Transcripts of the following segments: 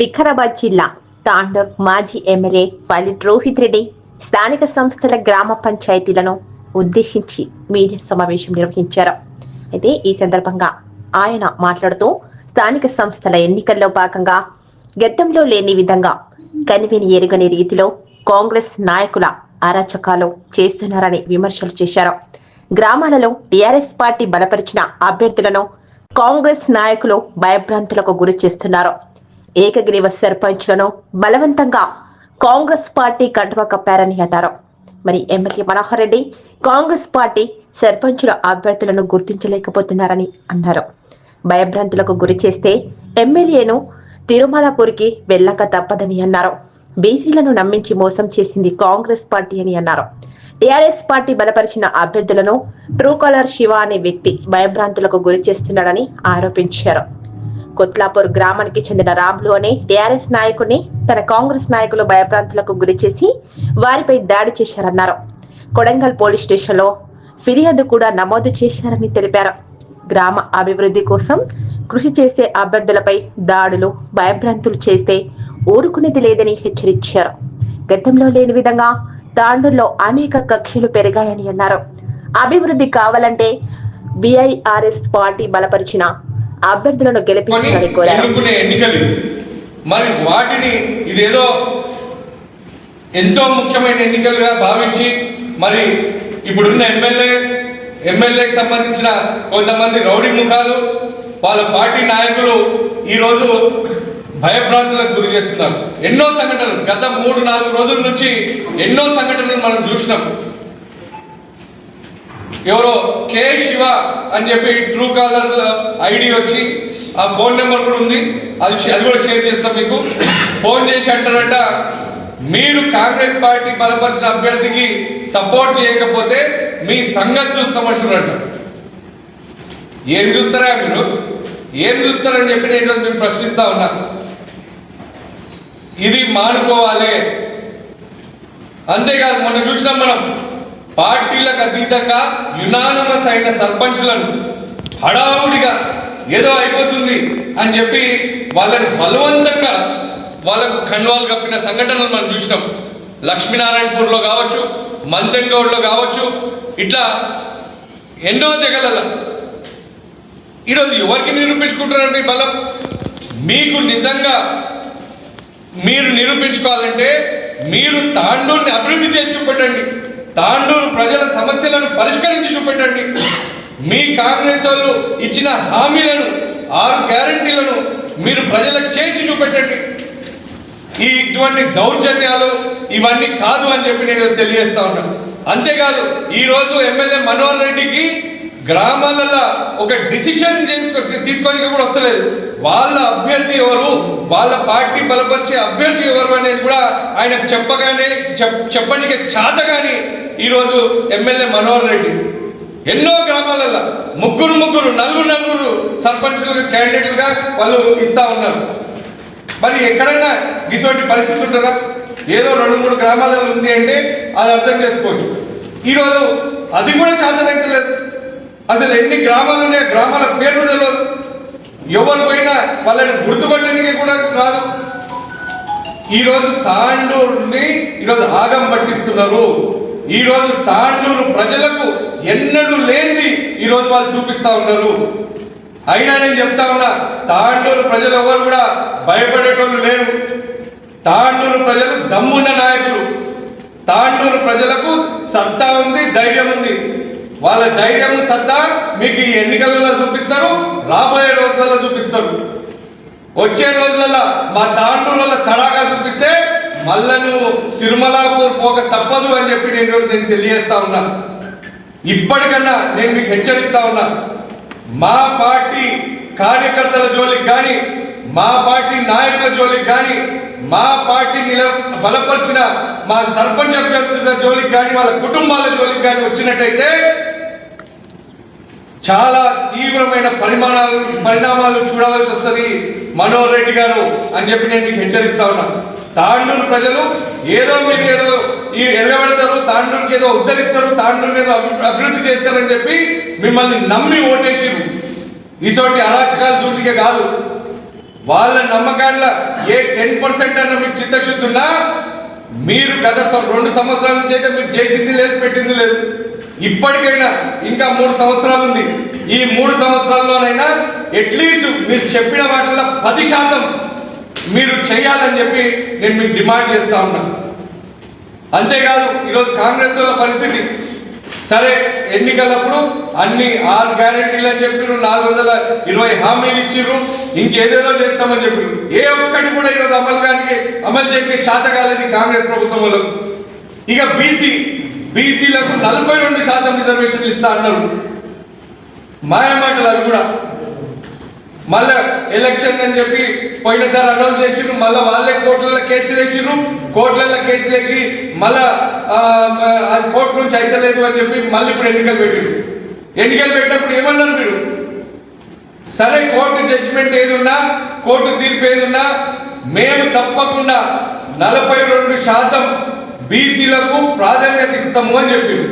వికారాబాద్ జిల్లా తాండూర్ మాజీ ఎమ్మెల్యే పల్లి రోహిత్ రెడ్డి స్థానిక సంస్థల గ్రామ పంచాయతీలను ఉద్దేశించి మీడియా సమావేశం నిర్వహించారు. అయితే ఈ సందర్భంగా ఆయన మాట్లాడుతూ స్థానిక సంస్థల ఎన్నికల్లో భాగంగా గతంలో లేని విధంగా కనివిని ఎరుగని రీతిలో కాంగ్రెస్ నాయకుల అరాచకాలు చేస్తున్నారని విమర్శలు చేశారు. గ్రామాలలో టీఆర్ఎస్ పార్టీ బలపరిచిన అభ్యర్థులను కాంగ్రెస్ నాయకులు భయభ్రాంతులకు గురి చేస్తున్నారు. ఏకగ్రీవ సర్పంచ్లను బలవంతంగా కాంగ్రెస్ పార్టీ కండువ కప్పారని అన్నారు మరి ఎమ్మెల్యే మనోహర్ రెడ్డి కాంగ్రెస్ పార్టీ సర్పంచుల అభ్యర్థులను గుర్తించలేకపోతున్నారని అన్నారు. భయభ్రాంతులకు గురి చేస్తే ఎమ్మెల్యేను తిరుమలపూర్కి వెళ్ళక తప్పదని అన్నారు. బీసీలను నమ్మించి మోసం చేసింది కాంగ్రెస్ పార్టీ అని అన్నారు. టీఆర్ఎస్ పార్టీ బలపరిచిన అభ్యర్థులను ట్రూ కాలర్ శివ అనే వ్యక్తి భయభ్రాంతులకు గురి చేస్తున్నాడని ఆరోపించారు. కొత్లాపూర్ గ్రామానికి చెందిన రాములు అనే టీఆర్ఎస్ నాయకుడిని తన కాంగ్రెస్ నాయకులు భయప్రాంతులకు గురి చేసి వారిపై దాడి చేశారన్నారు. కొడంగల్ పోలీస్ స్టేషన్లో ఫిర్యాదు కూడా నమోదు చేశారని తెలిపారు. గ్రామ అభివృద్ధి కోసం కృషి చేసే అభ్యర్థులపై దాడులు భయభ్రాంతులు చేస్తే ఊరుకునేది లేదని హెచ్చరించారు. గతంలో లేని విధంగా తాండూరులో అనేక కక్షలు పెరిగాయని అన్నారు. అభివృద్ధి కావాలంటే బిఐఆర్ఎస్ పార్టీ బలపరిచిన అభ్యర్థులను గెలిపించాలని కోరారు. ఎన్నికలు. మరి వాటిని ఇదేదో ఎంతో ముఖ్యమైన ఎన్నికలుగా భావించి మరి ఇప్పుడున్న ఎమ్మెల్యే ఎమ్మెల్యేకి సంబంధించిన కొంతమంది రౌడీ ముఖాలు వాళ్ళ పార్టీ నాయకులు ఈరోజు భయభ్రాంతులకు గురి చేస్తున్నారు. ఎన్నో సంఘటనలు గత మూడు నాలుగు రోజుల నుంచి ఎన్నో సంఘటనలు మనం చూసినాం. ఎవరో కే శివ అని చెప్పి ట్రూ కాలర్ ఐడి వచ్చి ఆ ఫోన్ నెంబర్ కూడా ఉంది. అది అది కూడా షేర్ చేస్తాం మీకు. ఫోన్ చేసి అంటారంట మీరు కాంగ్రెస్ పార్టీ బలపరిచిన అభ్యర్థికి సపోర్ట్ చేయకపోతే మీ సంగతి చూస్తామంటున్నారట. ఏం చూస్తారా మీరు? ఏం చూస్తారని చెప్పి నేను ఈరోజు మేము ప్రశ్నిస్తా ఉన్నా. ఇది మానుకోవాలి. అంతేకాదు మొన్న చూసినాం మనం. పార్టీలకు అతీతంగా యునానమస్ అయిన సర్పంచ్లను హడావుడిగా ఏదో అయిపోతుంది అని చెప్పి వాళ్ళని బలవంతంగా వాళ్ళకు కండువాలు కప్పిన సంఘటనలు మనం చూసినాం. లక్ష్మీనారాయణపూర్లో కావచ్చు మంతంగౌడ్లో కావచ్చు ఇట్లా ఎన్నో తెగలలో. ఈరోజు ఎవరికి నిరూపించుకుంటారండి బలం? మీకు నిజంగా మీరు నిరూపించుకోవాలంటే మీరు తాండూరుని అభివృద్ధి చేసి చూపెట్టండి. తాండూరు ప్రజల సమస్యలను పరిష్కరించి చూపెట్టండి. మీ కాంగ్రెస్ వాళ్ళు ఇచ్చిన హామీలను ఆరు గ్యారంటీలను మీరు ప్రజలకు చేసి చూపెట్టండి. ఈ ఇటువంటి దౌర్జన్యాలు ఇవన్నీ కాదు అని చెప్పి నేను తెలియజేస్తా ఉన్నాను అంతేకాదు ఈరోజు ఎమ్మెల్యే మనోహర్ రెడ్డికి గ్రామాలలో ఒక డిసిషన్ తీసుకోనికి కూడా వస్తలేదు. వాళ్ళ అభ్యర్థి ఎవరు వాళ్ళ పార్టీ బలపరిచే అభ్యర్థి ఎవరు అనేది కూడా ఆయన చెప్పగానే చెప్ చెప్పడానికి చాతగాని ఈరోజు ఎమ్మెల్యే మనోహర్ రెడ్డి ఎన్నో గ్రామాలలో ముగ్గురు ముగ్గురు నలుగురు నలుగురు సర్పంచులుగా క్యాండిడేట్లుగా వాళ్ళు ఇస్తూ ఉన్నారు. మరి ఎక్కడైనా ఇటువంటి పరిస్థితి ఉంటుందా? ఏదో రెండు మూడు గ్రామాలలో ఉంది అంటే అది అర్థం చేసుకోవచ్చు. ఈరోజు అది కూడా చేతనైతే లేదు. అసలు ఎన్ని గ్రామాలు ఉన్నాయి గ్రామాల పేర్లు తెలియదు ఎవరు పోయినా వాళ్ళని గుర్తుపట్టడానికి కూడా కాదు ఈరోజు తాండూరుని ఈరోజు ఆగం పట్టిస్తున్నారు. ఈరోజు తాండూరు ప్రజలకు ఎన్నడూ లేనిది ఈరోజు వాళ్ళు చూపిస్తా ఉన్నారు. అయినా నేను చెప్తా ఉన్నా తాండూరు ప్రజలు ఎవరు కూడా భయపడేటోళ్ళు లేరు. తాండూరు ప్రజలు దమ్మున్న నాయకులు. తాండూరు ప్రజలకు సత్తా ఉంది ధైర్యం ఉంది. వాళ్ళ ధైర్యం సత్తా మీకు ఈ ఎన్నికలలో చూపిస్తారు రాబోయే రోజులలో చూపిస్తారు. వచ్చే రోజులలో మా తాండూరుల తడాగా చూపిస్తే మళ్ళా నువ్వు తిరుమలాపూర్ పోక తప్పదు అని చెప్పి నేను రోజు నేను తెలియజేస్తా ఉన్నా. ఇప్పటికన్నా నేను మీకు హెచ్చరిస్తా ఉన్నా. మా పార్టీ కార్యకర్తల జోలికి కానీ మా పార్టీ నాయకుల జోలికి కానీ మా పార్టీ నిల బలపరిచిన మా సర్పంచ్ అభ్యర్థుల జోలికి కానీ వాళ్ళ కుటుంబాల జోలికి కానీ వచ్చినట్టయితే చాలా తీవ్రమైన పరిమాణాలు పరిణామాలు చూడవలసి వస్తుంది మనోహర్ రెడ్డి గారు అని చెప్పి నేను మీకు హెచ్చరిస్తా ఉన్నా. తాండూరు ప్రజలు ఏదో మీరు ఏదో ఈ ఎల్లబెడతారు తాండూరుకి ఏదో ఉద్ధరిస్తారు తాండూరుని ఏదో అభి- అభివృద్ధి చేస్తారని చెప్పి మిమ్మల్ని నమ్మి ఓటేసిరు ఇటువంటి అరాచకాలు చూటికే కాదు. వాళ్ళ నమ్మకాల ఏ టెన్ పర్సెంట్ అన్న మీకు చిత్తశుద్ధి ఉన్నా మీరు గత సం- రెండు సంవత్సరాల నుంచి అయితే మీరు చేసింది లేదు పెట్టింది లేదు. ఇప్పటికైనా ఇంకా మూడు సంవత్సరాలు ఉంది. ఈ మూడు సంవత్సరాల్లోనైనా అట్లీస్ట్ మీరు చెప్పిన వాటిల్లో పది శాతం మీరు చేయాలని చెప్పి నేను మీకు డిమాండ్ చేస్తా ఉన్నా. అంతేకాదు ఈరోజు కాంగ్రెస్ వాళ్ళ పరిస్థితి. సరే ఎన్నికలప్పుడు అన్ని ఆరు గ్యారెంటీలు అని చెప్పిర్రు నాలుగు వందల ఇరవై హామీలు ఇచ్చిర్రు ఇంకేదేదో చేస్తామని చెప్పారు ఏ ఒక్కటి కూడా ఈరోజు అమలు కానీ అమలు చేయడానికి శాత కాలేదు కాంగ్రెస్ ప్రభుత్వం వాళ్ళకు. ఇక బీసీ బీసీలకు నలభై రెండు శాతం రిజర్వేషన్లు ఇస్తా అన్నారు. మాయమాటలు అవి కూడా. మళ్ళా ఎలక్షన్ అని చెప్పి పోయినసారి అనౌన్స్ చేసిండ్రు మళ్ళీ వాళ్ళే కోర్టులలో కేసులు వేసిండ్రు కోర్టులలో కేసులు వేసి మళ్ళా అది కోర్టు నుంచి అయితలేదు అని చెప్పి మళ్ళీ ఇప్పుడు ఎన్నికలు పెట్టిండ్రు. ఎన్నికలు పెట్టినప్పుడు ఏమన్నారు మీరు? సరే కోర్టు జడ్జిమెంట్ ఏది ఉన్నా కోర్టు తీర్పు ఏది ఉన్నా మేము తప్పకుండా నలభై రెండు శాతం బీసీలకు ప్రాధాన్యత ఇస్తాము అని చెప్పింది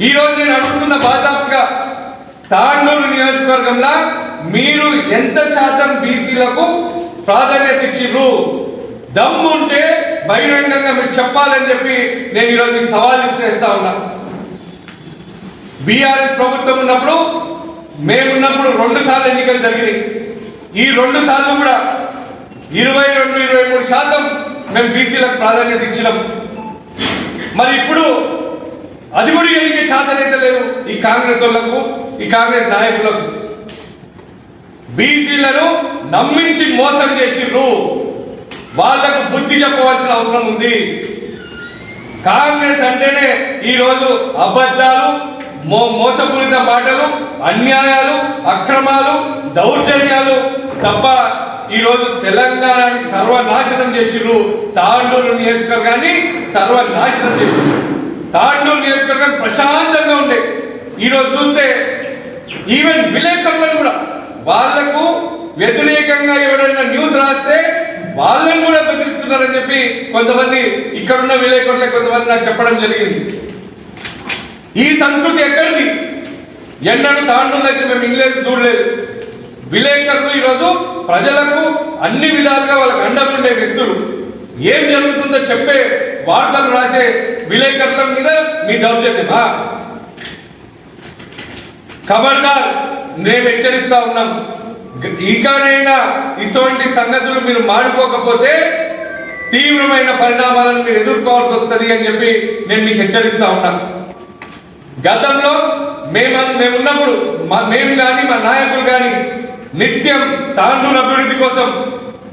ఈ రోజు నేను అడుగుతున్న బాజాప్గా తాండూరు నియోజకవర్గంలో మీరు ఎంత శాతం బీసీలకు ప్రాధాన్యత ఇచ్చిర్రు దమ్ముంటే బహిరంగంగా మీరు చెప్పాలని చెప్పి నేను ఈరోజు మీకు సవాల్ ఇస్తా ఉన్నా. బీఆర్ఎస్ ప్రభుత్వం ఉన్నప్పుడు మేమున్నప్పుడు రెండు సార్లు ఎన్నికలు జరిగినాయి. ఈ రెండు సార్లు కూడా ఇరవై రెండు ఇరవై మూడు శాతం మేము బీసీలకు ప్రాధాన్యత ఇచ్చినాం. మరి ఇప్పుడు అది కూడా ఎన్నిక చేతనైతే లేదు. ఈ కాంగ్రెస్ వాళ్ళకు ఈ కాంగ్రెస్ నాయకులకు. బీసీలను నమ్మించి మోసం చేసిర్రు. వాళ్ళకు బుద్ధి చెప్పవలసిన అవసరం ఉంది. కాంగ్రెస్ అంటేనే ఈరోజు అబద్ధాలు మో మోసపూరిత మాటలు అన్యాయాలు అక్రమాలు దౌర్జన్యాలు తప్ప ఈరోజు తెలంగాణని సర్వనాశనం చేసిర్రు. తాండూరు నియోజకవర్గాన్ని సర్వనాశనం చేసిర్రు. తాండూరు నియోజకవర్గం ప్రశాంతంగా ఉండే. ఈరోజు చూస్తే ఈవెన్ విలేకరులను కూడా వాళ్ళకు వ్యతిరేకంగా ఎవరైనా న్యూస్ రాస్తే వాళ్ళని కూడా బెదిరిస్తున్నారని చెప్పి కొంతమంది ఇక్కడున్న విలేకరులే కొంతమంది నాకు చెప్పడం జరిగింది. ఈ సంస్కృతి ఎక్కడిది? ఎన్నడూ తాండూలు అయితే మేము ఇంగ్లీష్ చూడలేదు. విలేకరులు ఈరోజు ప్రజలకు అన్ని విధాలుగా వాళ్ళకి అండగా ఉండే వ్యక్తులు. ఏం జరుగుతుందో చెప్పే వార్తలు రాసే విలేకరుల మీద మీ దౌర్జన్యమా? ఖబర్దార్ మేము హెచ్చరిస్తా ఉన్నాం. ఇకనైనా ఇటువంటి సంగతులు మీరు మాడుకోకపోతే తీవ్రమైన పరిణామాలను మీరు ఎదుర్కోవాల్సి వస్తుంది అని చెప్పి నేను మీకు హెచ్చరిస్తా ఉన్నా. గతంలో మేము మేమున్నప్పుడు మా- మేము కానీ మా నాయకులు కానీ నిత్యం తాండూరు అభివృద్ధి కోసం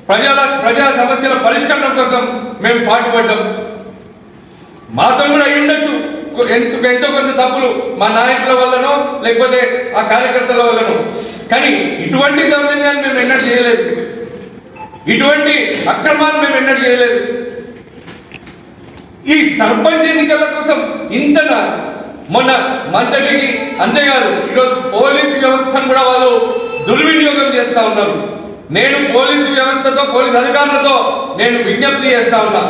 ప్రజల ప్రజా సమస్యల పరిష్కరణ కోసం మేము పాటుపడ్డాం. మాతో కూడా అయి ఉండొచ్చు ఎంతో ఎంతో కొంత తప్పులు మా నాయకుల వల్లనో లేకపోతే ఆ కార్యకర్తల వల్లనో. కానీ ఇటువంటి దౌర్జన్యాలు మేము ఎన్నడూ చేయలేదు. ఇటువంటి అక్రమాలు మేము ఎన్నడూ చేయలేదు. ఈ సర్పంచ్ ఎన్నికల కోసం ఇంత మొన్న మంతటికి అంతేకాదు ఈరోజు పోలీసు వ్యవస్థను కూడా వాళ్ళు దుర్వినియోగం చేస్తూ ఉన్నారు. నేను పోలీసు వ్యవస్థతో పోలీసు అధికారులతో నేను విజ్ఞప్తి చేస్తా ఉన్నా.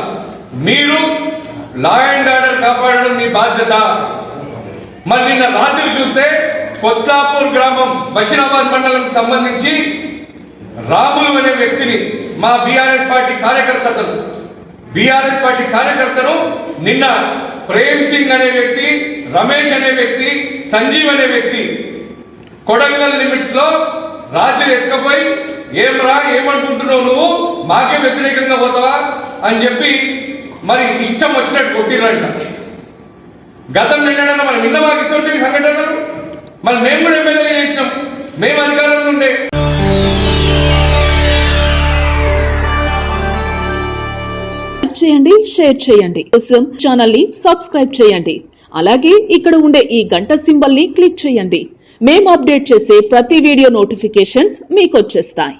మీరు లా అండ్ ఆర్డర్ కాపాడడం మీ బాధ్యత. మరి నిన్న రాత్రి చూస్తే కొత్తాపూర్ గ్రామం బషీరాబాద్ మండలం సంబంధించి రాములు అనే వ్యక్తిని మా బీఆర్ఎస్ పార్టీ కార్యకర్తను బీఆర్ఎస్ పార్టీ కార్యకర్తను నిన్న ప్రేమ్ సింగ్ అనే వ్యక్తి రమేష్ అనే వ్యక్తి సంజీవ్ అనే వ్యక్తి కొడంగల్ లిమిట్స్లో రాత్రి ఎత్తుకపోయి ఏం రా ఏమనుకుంటున్నావు నువ్వు? మాకే వ్యతిరేకంగా పోతావా? అని చెప్పి మరి ఇష్టం వచ్చినట్టు కొట్టిరంట గతం నిన్నడన్నా మనం ఇళ్ళ మాకు ఇష్టం సంఘటనలు? మరి మేము కూడా ఎమ్మెల్యే చేసినాం. మేము అధికారంలో ఉండే. చేయండి షేర్ చేయండి. కోసం ఛానల్ని సబ్స్క్రైబ్ చేయండి. అలాగే ఇక్కడ ఉండే ఈ గంట సింబల్ని క్లిక్ చేయండి. మేము అప్డేట్ చేసే ప్రతి వీడియో నోటిఫికేషన్స్ మీకు వచ్చేస్తాయి.